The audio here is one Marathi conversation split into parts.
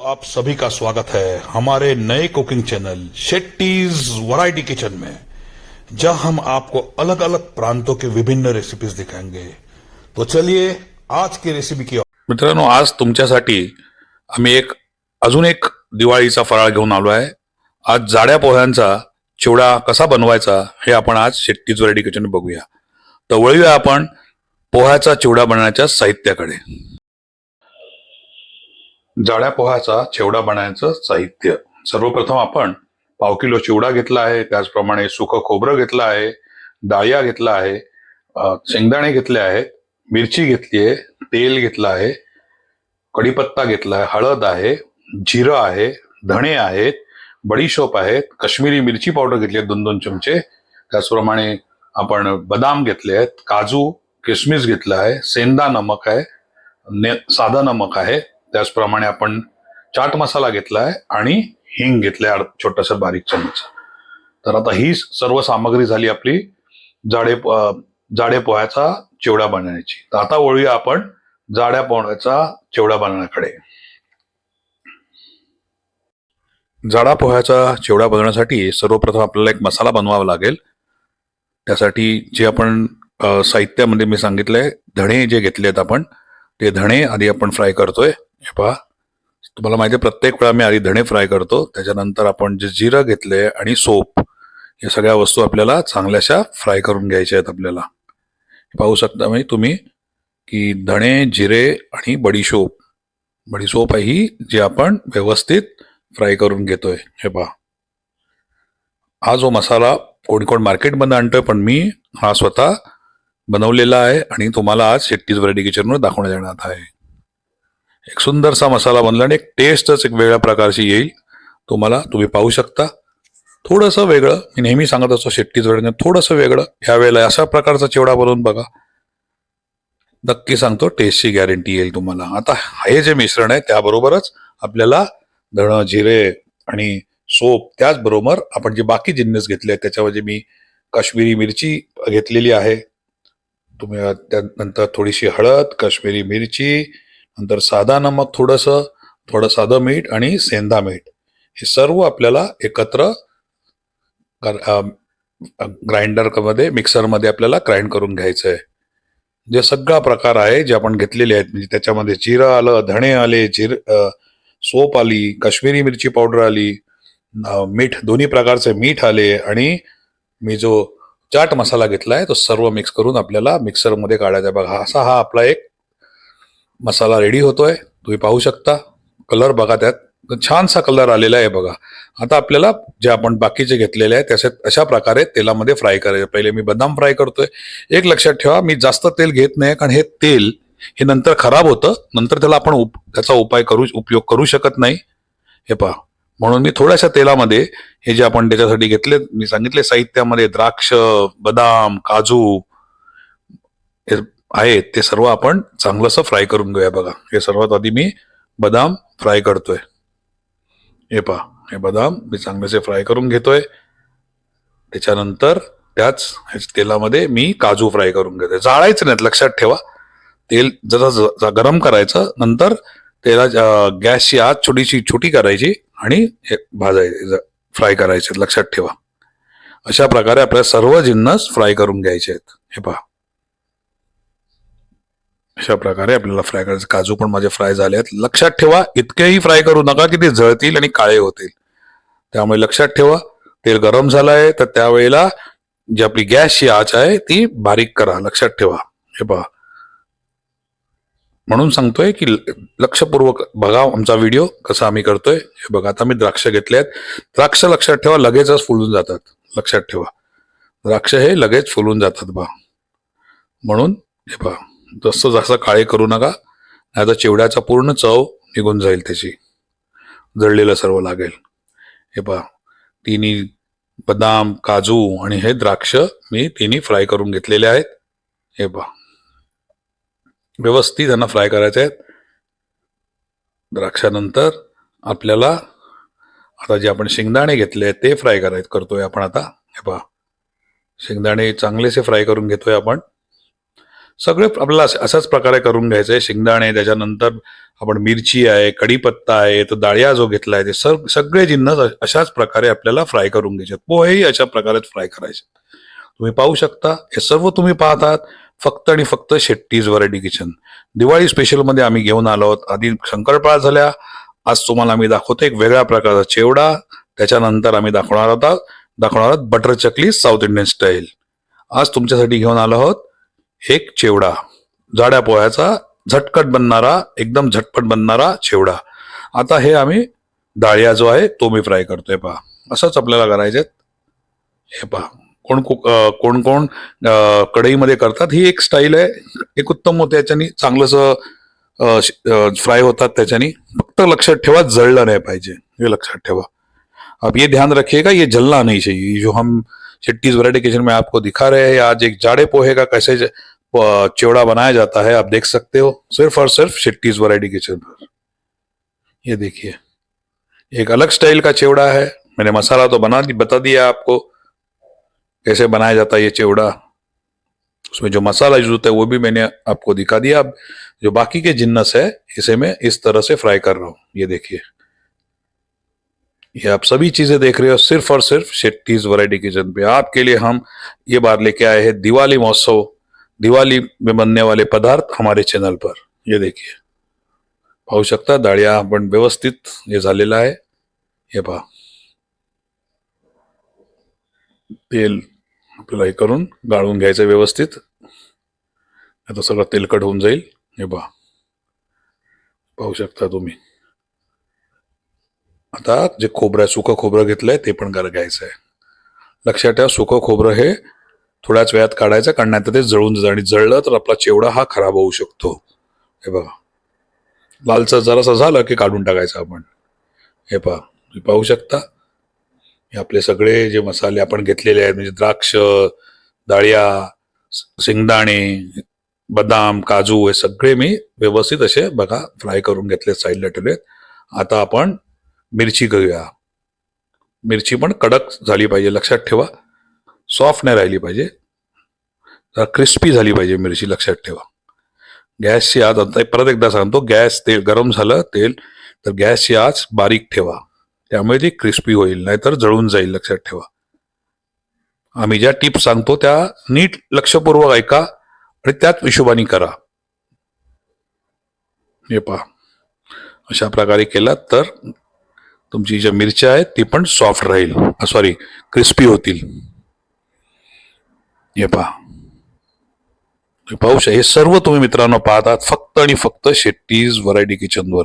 आप सभी का स्वागत है हमारे नए cooking channel Shetty's variety kitchen में जहां हम आपको अलग अलग प्रांतों के विभिन्न रेसिपीज दिखाएंगे। तो चलिए आज की रेसिपी की मित्रांनो आज तुमच्यासाठी आम्ही एक अजून एक दिवाळीचा फराळ घेऊन आलो आहे. आज जाड्या पोह्यांचा चिवडा कसा बनवायचा हे आपण आज शेट्टीज वरायटी किचन बघूया. तर वळूया आपण पोह्याचा चिवडा बनवण्याच्या साहित्याकडे. जाड्या पोह्याचा चिवडा बनायचं साहित्य. सर्वप्रथम आपण पाव किलो चिवडा घेतला आहे त्याचप्रमाणे सुकं खोबरं घेतलं आहे डाळिया घेतला आहे शेंगदाणे घेतले आहेत मिरची घेतली आहे तेल घेतलं आहे कढीपत्ता घेतला आहे हळद आहे जिरं आहे धणे आहेत बडीशोप आहेत काश्मीरी मिरची पावडर घेतली आहे दोन दोन चमचे. त्याचप्रमाणे आपण बदाम घेतले आहेत काजू किसमिस घेतला आहे सेंदा नमक आहे ने साधा नमक आहे. त्याचप्रमाणे आपण चाट मसाला घेतला आहे आणि हिंग घेतलाय छोटासा बारीक चमच तर आता ही सर्व सामग्री झाली आपली जाडे जाडे पोह्याचा चिवडा बनवण्याची. तर आता वळूया आपण जाड्या पोह्याचा चिवडा बनवण्याकडे. जाडा पोह्याचा चिवडा बनवण्यासाठी सर्वप्रथम आपल्याला एक मसाला बनवावा लागेल. त्यासाठी जे आपण साहित्यामध्ये मी सांगितलंय धणे जे घेतलेत आपण ते धणे आधी आपण फ्राय करतोय. हे पहा. तुम्हाला माहिती आहे प्रत्येक वेळा मी आधी धणे फ्राय करतो. त्याच्यानंतर आपण जे जिरं घेतले आणि सोप या सगळ्या वस्तू आपल्याला चांगल्याशा फ्राय करून घ्यायच्या आहेत आपल्याला. पाहू शकता मी तुम्ही की धणे जिरे आणि बडीशोप बडीशोप ही जी आपण व्यवस्थित फ्राय करून घेतोय. हे पहा. हा जो मसाला कोण कोण मार्केटमधून आणतोय पण मी हा स्वतः बनवलेला आहे आणि तुम्हाला आज शेट्टीज व्हरायटी किचनवर दाखवण्यात येणार आहे. एक सुंदरसा मसाला बनला आणि एक टेस्टच एक वेगळ्या प्रकारची येईल. तुम्हाला तुम्ही पाहू शकता. थोडंसं वेगळं मी नेहमी सांगत असतो शेट्टी व्हरायटी थोडंसं वेगळं ह्यावेळेला अशा प्रकारचा चिवडा बनवून बघा. नक्की सांगतो टेस्टची गॅरंटी येईल तुम्हाला. आता हे जे मिश्रण आहे त्याबरोबरच आपल्याला धणं जिरे आणि सोप त्याचबरोबर आपण जे बाकी जिन्नस घेतले आहेत त्याच्यामध्ये मी काश्मीरी मिरची घेतलेली आहे. तुम्ही त्यानंतर थोडीशी हळद काश्मीरी मिरची नंतर साधा नमक थोडंसं थोडं साधं मीठ आणि सेंधा मीठ हे सर्व आपल्याला एकत्र ग्राइंडरमध्ये मिक्सरमध्ये आपल्याला ग्राइंड करून घ्यायचं आहे जे सगळा प्रकार आहे जे आपण घेतलेले आहेत म्हणजे त्याच्यामध्ये जिरं आलं धणे आले जिर सोप आली काश्मीरी मिरची पावडर आली मीठ दोन्ही प्रकारचे मीठ आले आणि मी जो चाट मसाला घेतला आहे तो सर्व मिक्स करून आपल्याला मिक्सरमध्ये काढायचा आहे. बघा असा हा आपला एक मसाला रेडी होतोय. तुम्ही पाहू शकता. कलर बघा त्यात. छानसा कलर आलेला आहे बघा. आता आपल्याला जे आपण बाकीचे घेतलेले आहे त्याच्यात अशा प्रकारे तेलामध्ये फ्राय करायचे. पहिले मी बदाम फ्राय करतोय. एक लक्षात ठेवा मी जास्त तेल घेत नाही कारण हे तेल हे नंतर खराब होतं. नंतर त्याला आपण उप त्याचा उपाय करू उपयोग करू शकत नाही. हे पहा. म्हणून मी थोड्याशा तेलामध्ये हे जे आपण त्याच्यासाठी घेतले मी सांगितले साहित्यामध्ये द्राक्ष बदाम काजू हे आहेत ते सर्व आपण चांगलंसं फ्राय करून घेऊया बघा. हे सर्वात आधी मी बदाम फ्राय करतोय. हे पहा. हे बदाम मी चांगलेसे फ्राय करून घेतोय. त्याच्यानंतर त्याच ह्याच तेलामध्ये मी काजू फ्राय करून घेतोय. जाळायचं नाहीत लक्षात ठेवा. तेल जरा ज- गरम करायचं नंतर तेला गॅसची आत छोटीशी छोटी करायची आणि हे भाजायचे फ्राय करायचे लक्षात ठेवा. अशा प्रकारे आपल्या सर्व जिन्नस फ्राय करून घ्यायचे आहेत. हे पहा. अशा प्रकारे आपल्याला फ्राय करायचं. काजू पण माझे फ्राय झाले आहेत. लक्षात ठेवा इतकेही फ्राय करू नका की ते जळतील आणि काळे होतील. त्यामुळे लक्षात ठेवा तेल गरम झालं आहे तर त्यावेळेला जी आपली गॅसची आच आहे ती बारीक करा. लक्षात ठेवा. हे पहा. म्हणून सांगतोय की लक्षपूर्वक बघा आमचा व्हिडिओ कसा आम्ही करतोय. हे बघा आता मी द्राक्ष घेतले आहेत. द्राक्ष लक्षात ठेवा लगेचच फुलून जातात. लक्षात ठेवा. द्राक्ष हे लगेच फुलून जातात बा. म्हणून हे पहा. जास्त जास्त काळे करू नका नाही तर चिवड्याचा पूर्ण चव निघून जाईल त्याची. जळलेलं सर्व लागेल. हे पहा तिन्ही बदाम काजू आणि हे द्राक्ष मी तिन्ही फ्राय करून घेतलेले आहेत. हे पहा. व्यवस्थित त्यांना फ्राय करायचे आहेत. द्राक्षानंतर आपल्याला आता जे आपण शेंगदाणे घेतले आहेत ते फ्राय करायचे करतोय आपण आता. हे पहा. शेंगदाणे चांगलेसे फ्राय करून घेतोय आपण. सगळे आपल्याला अशाच प्रकारे करून घ्यायचंय शेंगदाणे त्याच्यानंतर आपण मिरची आहे कढीपत्ता आहे तर डाळिया जो घेतलाय ते सग सगळे जिन्नस अशाच प्रकारे आपल्याला फ्राय करून घ्यायचे. पोहेही अशा प्रकारेच फ्राय करायचे. तुम्ही पाहू शकता हे सर्व तुम्ही पाहतात फक्त आणि फक्त शेट्टीज व्हरायटी किचन दिवाळी स्पेशलमध्ये आम्ही घेऊन आलो आहोत. आधी शंकरपाळा झाल्या आज तुम्हाला आम्ही दाखवतो एक वेगळ्या प्रकारचा चेवडा त्याच्यानंतर आम्ही दाखवणार आहोत दाखवणार आहोत butter chakli south Indian style आज तुमच्यासाठी घेऊन आलो आहोत. एक चेवडा. जाड्या पोह्याचा झटकट बनणारा एकदम झटपट बनणारा चेवडा. आता हे आम्ही डाळिया जो आहे तो मी फ्राय करतोय पहा. असंच आपल्याला करायचे हे पहा. कोण कुक- कोण कोण कढईमध्ये करतात ही एक स्टाईल आहे. एक उत्तम होते याच्यानी चांगलंसं फ्राय होतात त्याच्यानी. फक्त लक्षात ठेवा जळलं नाही पाहिजे. हे लक्षात ठेवा. अब ये ध्यान रखिएगा ये जलना नहीं चाहिए. जो हम शेट्टीज वराइटी किचन में आपको दिखा रहे हैं आज एक जाड़े पोहे का कैसे चिवड़ा बनाया जाता है, आप देख सकते हो, सिर्फ़ और सिर्फ़ शेट्टीज वैरायटी किचन पर ये देखिए, एक अलग स्टाइल का चिवड़ा है, मैंने मसाला तो बना दी, बता दिया आपको, कैसे बनाया जाता है ये चिवड़ा उसमें जो मसाला यूज़ होता है, वो भी मैंने आपको दिखा दिया। अब जो बाकी के जिन्नस है, इसे मैं इस तरह से फ्राई कर रहा हूँ। ये देखिए, ये आप सभी चीज़ें देख रहे हो, सिर्फ़ और सिर्फ़ शेट्टीज वैरायटी किचन पे। आपके लिए हम ये बार लेके आए हैं, दिवाली महोत्सव। दिवाली में बनने वाले पदार्थ हमारे चॅनल पर। ये देखिए। पाहू शकता डाळ्या आपण व्यवस्थित हे झालेलं आहे. हे पहा। तेल आपल्याला हे करून गाळून घ्यायचं व्यवस्थित. आता सगळं तेलकट होऊन जाईल. हे पहा। पाहू शकता तुम्ही। आता जे खोबरं आहे सुकं खोबरं घेतलंय ते पण कर घ्यायचं आहे. लक्षात ठेवा सुकं खोबरं हे थोड्याच वेळात काढायचा कारण नाही तर ते जळून जातं आणि जळलं तर आपला चेवडा हा खराब होऊ शकतो. हे बघा. लालचं जरासं झालं की काढून टाकायचं आपण. हे पहा. तुम्ही पाहू शकता. हे आपले सगळे जे मसाले आपण घेतलेले आहेत म्हणजे द्राक्ष डाळिया शेंगदाणे बदाम काजू हे सगळे मी व्यवस्थित असे बघा फ्राय करून घेतले साईडला ठेवलेत. आता आपण मिरची घेऊया. मिरची पण कडक झाली पाहिजे लक्षात ठेवा. सॉफ्ट नाही राहिली पाहिजे. जरा क्रिस्पी झाली पाहिजे मिरची लक्षात ठेवा. गॅसची आज आता परत एकदा सांगतो गॅस तेल गरम झालं तेल तर गॅसची आज बारीक ठेवा. त्यामुळे ती क्रिस्पी होईल नाहीतर जळून जाईल लक्षात ठेवा. आम्ही ज्या टिप्स सांगतो त्या नीट लक्षपूर्वक ऐका आणि त्याच हिशोबाने करा. हे पहा. अशा प्रकारे केलात तर तुमची ज्या मिरच्या आहेत ती पण सॉफ्ट राहील. सॉरी क्रिस्पी होतील. हे पहा पाहू हे सर्व तुम्ही मित्रांनो पाहतात, फक्त आणि फक्त शेट्टीज वैरायटी किचन वर.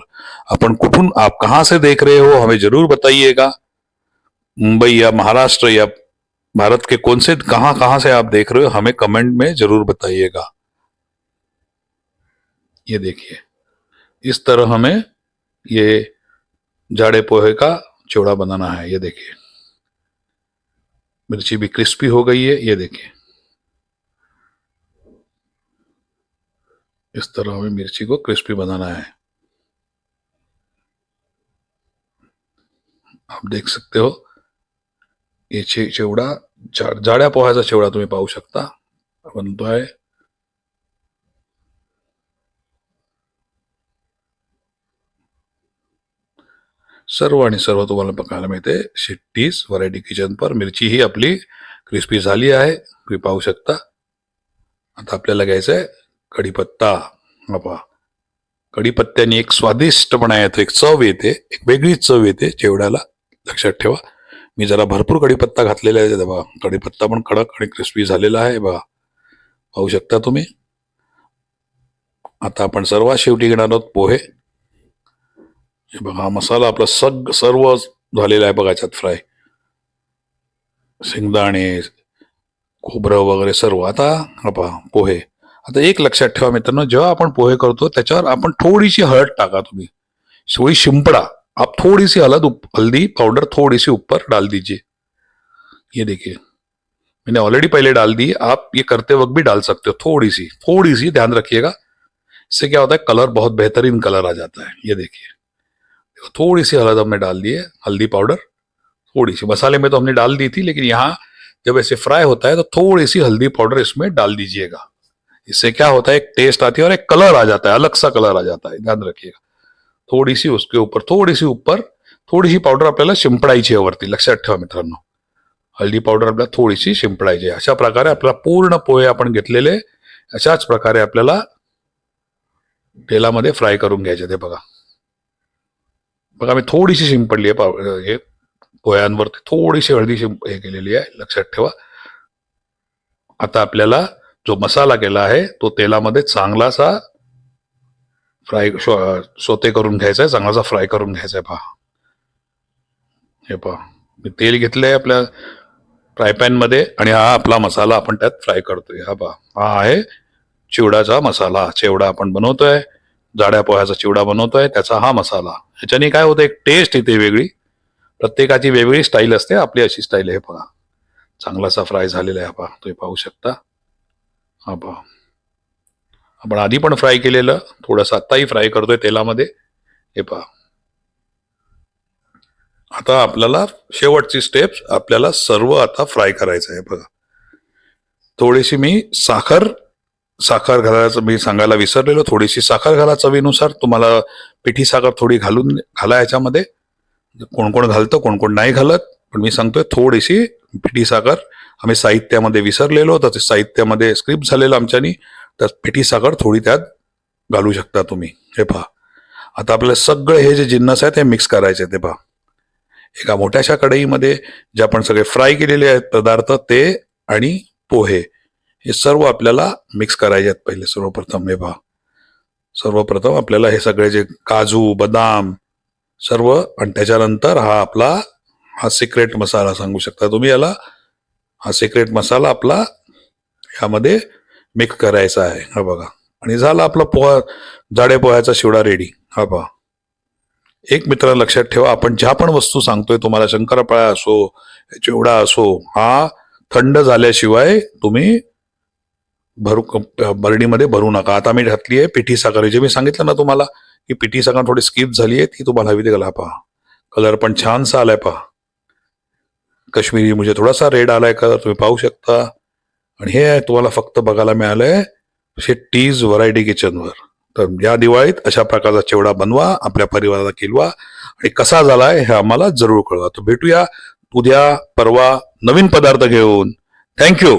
अपन कुठून, आप कहाँ से देख रहे हो, हमें ज़रूर बताइएगा. मुंबई या महाराष्ट्र या भारत के कौन से, कहाँ कहाँ से आप देख रहे हो, हमें कमेंट में ज़रूर बताइएगा. ये देखिए, इस तरह हमें ये जाड़े पोहे का चिवड़ा बनाना है, ये देखिए. मिर्ची भी क्रिस्पी हो गई है, ये देखिए. इस तरह हमें मिर्ची को क्रिस्पी बनाना है। आप देख सकते हो, ये चे चिवडा जा- जाड्या पोह्याचा चिवडा तुम्ही पाहू शकता, बनतो आहे सर्व आणि सर्व तुम्हाला बघायला मिळते. शेट्टीज व्हरायटी किचन पर मिरची ही आपली क्रिस्पी झाली आहे, तुम्ही पाहू शकता. आता आपल्याला कढीपत्ता. बाबा पहा कढीपत्त्याने एक स्वादिष्टपणा येतो एक चव येते एक वेगळीच चव येते जेवढ्याला लक्षात ठेवा. मी जरा भरपूर कढीपत्ता घातलेला आहे बाबा. कढीपत्ता पण कडक आणि क्रिस्पी झालेला आहे बघा पाहू शकता तुम्ही? आता आपण सर्वात शेवटी घेणार आहोत पोहे. हे बघा हा मसाला आपला सग सर्व झालेला आहे बघा याच्यात फ्राय. शेंगदाणे खोबरं वगैरे सर्व. आता हा पहा पोहे. आता एक लक्षात ठेवा मित्रांनो जेव्हा आपण पोहे करतो त्याच्यावर आपण थोडीशी हळद टाका तुम्ही. थोड़ी शिंपड़ा. आप थोड़ी सी हलद हल्दी पाउडर थोड़ी सी ऊपर डाल दीजिए. ये देखिए. मैंने ऑलरेडी पहले डाल दी आप ये करते वक्त भी डाल सकते हो थोड़ी सी थोड़ी सी ध्यान रखिएगा. इससे क्या होता है कलर बहुत बेहतरीन कलर आ जाता है. ये देखिए. देखो, थोड़ी सी हलद हमने डाल दी है हल्दी पाउडर थोड़ी सी मसाले में तो हमने डाल दी थी लेकिन यहाँ जब ऐसे फ्राई होता है तो थोड़ी सी हल्दी पाउडर इसमें डाल दीजिएगा. इससे क्या होता है एक टेस्ट आती है और एक कलर आ जाता है अलग सा कलर आ जाता है ध्यान रखिएगा। थोडी सी उसके ऊपर थोडी सी ऊपर थोडीशी पावडर आपल्याला शिंपडायची आहे वरती लक्षात ठेवा मित्रांनो। हळदी पावडर आपल्याला थोडीशी शिंपडायची आहे अशा प्रकारे आपल्याला पूर्ण पोहे आपण घेतलेले अशाच प्रकारे आपल्याला तेलामध्ये फ्राय करून घ्यायचे ते बघा. बघा मी थोडीशी शिंपडली आहे पाव हे पोह्यांवरती थोडीशी हळदी शिंप हे केलेली आहे लक्षात ठेवा. आता आपल्याला जो मसाला केला आहे तो तेलामध्ये चांगलासा फ्राय सोते करून घ्यायचा आहे चांगलासा फ्राय करून घ्यायचा आहे पहा. हे पहा. मी तेल घेतलंय आपल्या फ्राय पॅनमध्ये आणि हा आपला मसाला आपण त्यात फ्राय करतोय. हा पहा. हा आहे चिवडाचा मसाला. चिवडा आपण बनवतोय. जाड्या पोह्याचा चिवडा बनवतोय. त्याचा हा मसाला. ह्याच्याने काय होतं एक टेस्ट येते वेगळी. प्रत्येकाची वेगळी स्टाईल असते. आपली अशी स्टाईल आहे पहा. चांगलासा फ्राय झालेला आहे हा पहा. तुम्ही पाहू शकता. हा पहा. आपण आधी पण फ्राय केलेलं थोडंसं आत्ताही फ्राय करतोय तेलामध्ये. हे पहा. आता आपल्याला शेवटची स्टेप आपल्याला सर्व आता फ्राय करायचं आहे. बघा. थोडीशी मी साखर साखर घालायचं मी सांगायला विसरलेलो. थोडीशी साखर घाला चवीनुसार. तुम्हाला पिठी साखर थोडी घालून घाला याच्यामध्ये. कोण कोण घालतं कोण कोण नाही घालत. पण मी सांगतोय थोडीशी पिठी साखर आम्ही साहित्यामध्ये विसरलेलो तर ते साहित्यामध्ये स्क्रिप्ट झालेलं आमच्यानी तर पिठी साखर थोडी त्यात घालू शकता तुम्ही. हे पहा. आता आपल्याला सगळे हे जे जिन्नस आहेत हे मिक्स करायचे ते पहा. एका मोठ्याशा कढईमध्ये जे आपण सगळे फ्राय केलेले आहेत पदार्थ ते आणि पोहे हे सर्व आपल्याला मिक्स करायचे आहेत पहिले सर्वप्रथम हे पहा. सर्वप्रथम आपल्याला हे सगळे जे काजू बदाम सर्व आणि त्याच्यानंतर हा आपला हा सिक्रेट मसाला सांगू शकता तुम्ही याला. हा सिक्रेट मसाला आपला ह्यामध्ये मिक्स करायचा आहे. हा बघा. आणि झाला आपला पोहा जाडे पोह्याचा शिवडा रेडी हा पहा एक मित्र लक्षात ठेवा आपण ज्या पण वस्तू सांगतोय तुम्हाला शंकरपाळा असो चिवडा असो हा थंड झाल्याशिवाय तुम्ही भरू बरणीमध्ये भरू नका. आता मी घातली आहे पिठी साखर जे मी सांगितलं ना तुम्हाला की पिठी साखर थोडी स्किप झाली आहे ती तुम्हाला हवी ते गला पहा. कलर पण छानसा आलाय पहा. कश्मीरी म्हणजे थोडासा रेड आलाय का तुम्ही पाहू शकता. आणि हे तुम्हाला फक्त बघायला मिळालंय शेट्टीज व्हरायटी किचनवर तर या दिवाळीत अशा प्रकारचा चेवडा बनवा आपल्या परिवाराला केलवा आणि कसा झालाय हे आम्हाला जरूर कळवा. तर भेटूया उद्या परवा नवीन पदार्थ घेऊन. थँक्यू